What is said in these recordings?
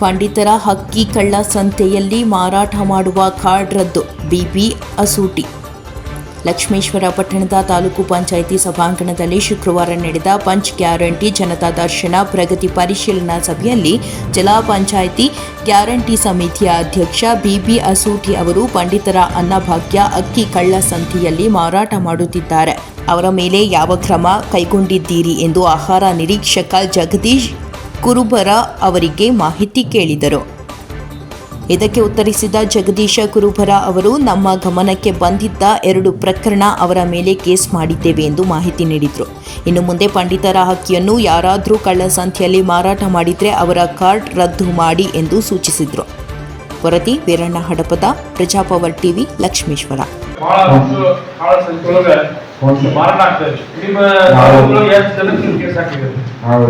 ಪಂಡಿತರ ಹಕ್ಕಿ ಕಳ್ಳ ಸಂತೆಯಲ್ಲಿ ಮಾರಾಟ ಮಾಡುವ ಕಾರ್ಡ್ ರದ್ದು. ಬಿಬಿ ಅಸೂಟಿ. ಲಕ್ಷ್ಮೇಶ್ವರ ಪಟ್ಟಣದ ತಾಲೂಕು ಪಂಚಾಯಿತಿ ಸಭಾಂಗಣದಲ್ಲಿ ಶುಕ್ರವಾರ ನಡೆದ ಪಂಚ್ ಗ್ಯಾರಂಟಿ ಜನತಾ ದರ್ಶನ ಪ್ರಗತಿ ಪರಿಶೀಲನಾ ಸಭೆಯಲ್ಲಿ ಜಿಲ್ಲಾ ಪಂಚಾಯಿತಿ ಗ್ಯಾರಂಟಿ ಸಮಿತಿಯ ಅಧ್ಯಕ್ಷ ಬಿಬಿ ಅಸೂಟಿ ಅವರು ಪಂಡಿತರ ಅನ್ನಭಾಗ್ಯ ಅಕ್ಕಿ ಕಳ್ಳ ಸಂತೆಯಲ್ಲಿ ಮಾರಾಟ ಮಾಡುತ್ತಿದ್ದಾರೆ. ಅವರ ಮೇಲೆ ಯಾವ ಕ್ರಮ ಕೈಗೊಂಡಿದ್ದೀರಿ ಎಂದು ಆಹಾರ ನಿರೀಕ್ಷಕ ಜಗದೀಶ್ ಕುರುಬರ ಅವರಿಗೆ ಮಾಹಿತಿ ಕೇಳಿದರು. ಇದಕ್ಕೆ ಉತ್ತರಿಸಿದ ಜಗದೀಶ ಕುರುಬರ ಅವರು, ನಮ್ಮ ಗಮನಕ್ಕೆ ಬಂದಿದ್ದ ಎರಡು ಪ್ರಕರಣ ಅವರ ಮೇಲೆ ಕೇಸ್ ಮಾಡಿದ್ದೇವೆ ಎಂದು ಮಾಹಿತಿ ನೀಡಿದರು. ಇನ್ನು ಮುಂದೆ ಪಂಡಿತರ ಹಕ್ಕಿಯನ್ನು ಯಾರಾದರೂ ಕಳ್ಳಸಂತೆಯಲ್ಲಿ ಮಾರಾಟ ಮಾಡಿದರೆ ಅವರ ಕಾರ್ಡ್ ರದ್ದು ಮಾಡಿ ಎಂದು ಸೂಚಿಸಿದರು. ವರದಿ ವೀರಣ್ಣ ಹಡಪದ ಪ್ರಜಾಪವರ್ ಟಿವಿ ಲಕ್ಷ್ಮೇಶ್ವರ.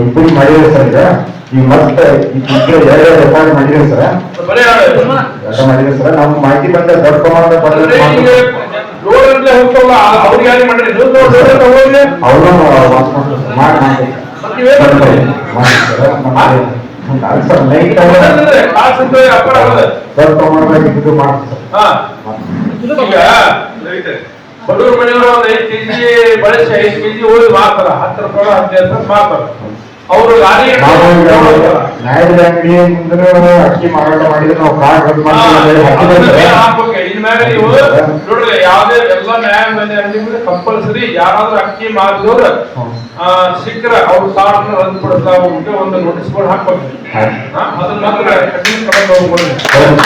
ಇಬ್ಬರು ಮಾಡಿದ್ದೇವೆ ಸರ್ ಈಗ. ಈಗ ಮತ್ತೆ ಎರಡು. Record sir sir. ನಾವು ಮಾಹಿತಿ ಬಂದ ದೊಡ್ಡ ಪ್ರಮಾಣದ ಅವರು ಮಾಡಿ ಮಾಡಿ ಮತ್ತೆ ನೀವೇ ಮಾಡ್ತೀರಿ. ಸರ್ ನೈಟ್ ಅಂದ್ರೆ ಕಾಳ ಸಂಖ್ಯೆ ವ್ಯಾಪಾರ ಆಗೋದು. ದೊಡ್ಡ ಪ್ರಮಾಣದಾಗ ಇದು ಮಾಡ್ತೀವಿ ಹಾ ಈಗ ಬಡವ್ರ ಮನೆಯವರು ಒಂದು ಐದು ಕೆಜಿ ಬಳಸಿ ಐದು ಕೆಜಿ ಹೋಗಿ ಮಾರ್ತಾರ ಹತ್ತು ರೂಪಾಯಿ ಹದಿನೈದು ರೂಪಾಯಿ ಮಾರ್ತಾರ ಅವರು ನ್ಯಾಯದ ಅಂಗಡಿ ಮುಂದೆ ಅಕ್ಕಿ ಮಾರಾಟ ಮಾಡಿದ್ರೆ ನಾವು ಕಾರ್ಡ್ ರದ್ದು ನೋಡ್ರಿ ಯಾವ್ದೇ ಎಲ್ಲ ನ್ಯಾಯ ಬೆಲೆ ಅಂಗಡಿ ಕಂಪಲ್ಸರಿ ಯಾರಾದ್ರೂ ಅಕ್ಕಿ ಮಾರಿದವ್ರು ಸಿಕ್ಕ್ರ ಅವ್ರ ಕಾರ್ಡ್ ರದ್ದು ಪಡಿಸ್ಲಾಗ್ಬಿಟ್ಟು ಒಂದು ನೋಟಿಸ್ ಬೋರ್ಡ್ ಹಾಕ್ಬೇಕು. ಅದನ್ನ ಮಾತ್ರ ಕಠಿಣ ಕ್ರಮ ತಗೊಂಡ್ಬಿಡ್ರಿ. ಹೌದು.